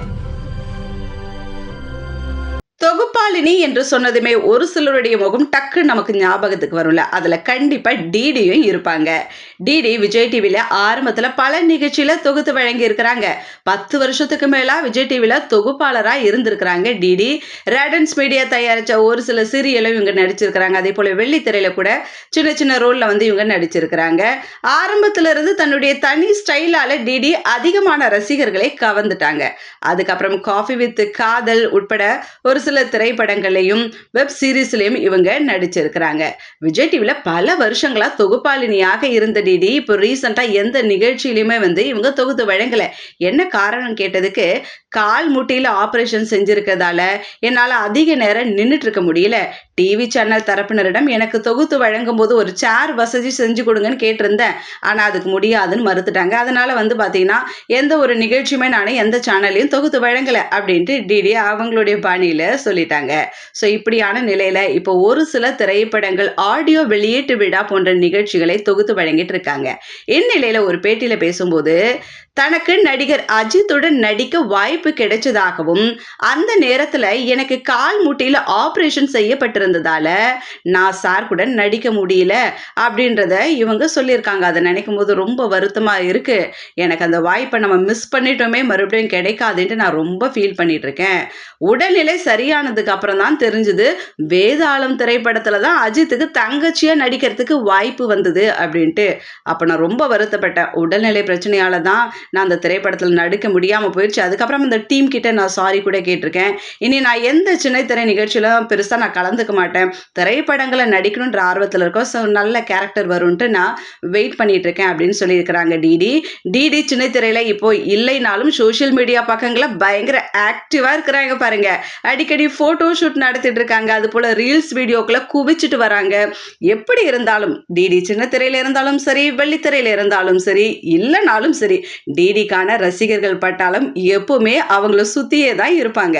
Thank you. தொகுப்பாளினி என்று சொன்னதுமே ஒரு சிலருடைய முகம் டக்கு நமக்கு ஞாபகத்துக்கு வரும்ல. அதில் கண்டிப்பாக டிடியும் இருப்பாங்க. டிடி விஜய் டிவியில் ஆரம்பத்தில் பல நிகழ்ச்சியில் தொகுத்து வழங்கி இருக்கிறாங்க பத்து வருஷத்துக்கு மேலாக விஜய் டிவியில் தொகுப்பாளராக இருந்திருக்கிறாங்க டிடி. ரேடன்ஸ் மீடியா தயாரித்த ஒரு சில சீரியலும் இவங்க நடிச்சிருக்கிறாங்க. அதே போல் வெள்ளித்திரையில் கூட சின்ன சின்ன ரோலில் வந்து இவங்க நடிச்சிருக்கிறாங்க. ஆரம்பத்துல இருந்து தன்னுடைய தனி ஸ்டைலால் டிடி அதிகமான ரசிகர்களை கவர்ந்துட்டாங்க. அதுக்கப்புறம் காஃபி வித் காதல் உட்பட ஒரு சில திரைப்படங்களையும் வெப் சீரீஸ்லையும் இவங்க நடிச்சிருக்கிறாங்க. விஜய் டிவியில் பல வருஷங்களா தொகுப்பாளினியாக இருந்த டிடி இப்போ ரீசெண்டாக எந்த நிகழ்ச்சியிலையுமே வந்து இவங்க தொகுத்து வழங்கலை. என்ன காரணம் கேட்டதுக்கு கால் முட்டியில் ஆப்ரேஷன் செஞ்சிருக்கிறதால என்னால் அதிக நேரம் நின்றுட்டு இருக்க முடியல. டிவி சேனல் தரப்பினரிடம் எனக்கு தொகுத்து வழங்கும் போது ஒரு சேர் வசதி செஞ்சு கொடுங்கன்னு கேட்டிருந்தேன். ஆனால் அதுக்கு முடியாதுன்னு மறுத்துட்டாங்க. அதனால வந்து பார்த்தீங்கன்னா எந்த ஒரு நிகழ்ச்சியுமே நான் எந்த சேனல்லையும் தொகுத்து வழங்கலை அப்படின்ட்டு டிடி அவங்களுடைய பாணியில் சொல்லிட்டாங்க. ஸோ இப்படியான நிலையில் இப்போ ஒரு சில திரைப்படங்கள் ஆடியோ வெளியீட்டு விழா போன்ற நிகழ்ச்சிகளை தொகுத்து வழங்கிட்டு இருக்காங்க. இந்நிலையில் ஒரு பேட்டியில் பேசும்போது தனக்கு நடிகர் அஜித்துடன் நடிக்க வாய்ப்பு கிடைச்சதாகவும் அந்த நேரத்தில் எனக்கு கால் முட்டியில் ஆப்ரேஷன் செய்யப்பட்டிருந்ததால நான் சார் கூட நடிக்க முடியல அப்படின்றத இவங்க சொல்லியிருக்காங்க. அதை நினைக்கும் போது ரொம்ப வருத்தமாக இருக்கு. எனக்கு அந்த வாய்ப்பை நம்ம மிஸ் பண்ணிட்டோமே மறுபடியும் கிடைக்காதுன்ட்டு நான் ரொம்ப ஃபீல் பண்ணிட்டு இருக்கேன். உடல்நிலை சரியானதுக்கு அப்புறம் தான் தெரிஞ்சுது. வேதாளம் திரைப்படத்தில் தான் அஜித்துக்கு தங்கச்சியாக நடிக்கிறதுக்கு வாய்ப்பு வந்தது அப்படின்ட்டு. அப்போ நான் ரொம்ப வருத்தப்பட்டேன். உடல்நிலை பிரச்சனையால தான் நான் அந்த திரைப்படத்தில் நடிக்க முடியாமல் போயிடுச்சு அதுக்கப்புறம் அந்த டீம் கிட்ட நான் சாரி கூட கேட்டிருக்கேன். இனி நான் எந்த சின்ன திரை நிகழ்ச்சியிலும் பெருசாக நான் கலந்துக்க மாட்டேன். திரைப்படங்களை நடிக்கணுன்ற ஆர்வத்தில் இருக்கோம். ஸோ நல்ல கேரக்டர் வரும்ன்ட்டு நான் வெயிட் பண்ணிட்டு இருக்கேன் அப்படின்னு சொல்லியிருக்கிறாங்க டிடி டிடி சின்ன திரையில் இப்போ இல்லைனாலும் சோஷியல் மீடியா பக்கங்களில் பயங்கர ஆக்டிவாக இருக்கிறாங்க பாருங்க. அடிக்கடி ஃபோட்டோ ஷூட் நடத்திட்டு இருக்காங்க அது போல் ரீல்ஸ் வீடியோக்களை குவிச்சிட்டு வராங்க. எப்படி இருந்தாலும் டிடி சின்ன திரையில இருந்தாலும் சரி வெள்ளித்திரையில இருந்தாலும் சரி இல்லைனாலும் சரி டிடிக்கான ரசிகர்கள் பட்டாலும் எப்பவுமே அவங்கள சுற்றியே தான் இருப்பாங்க.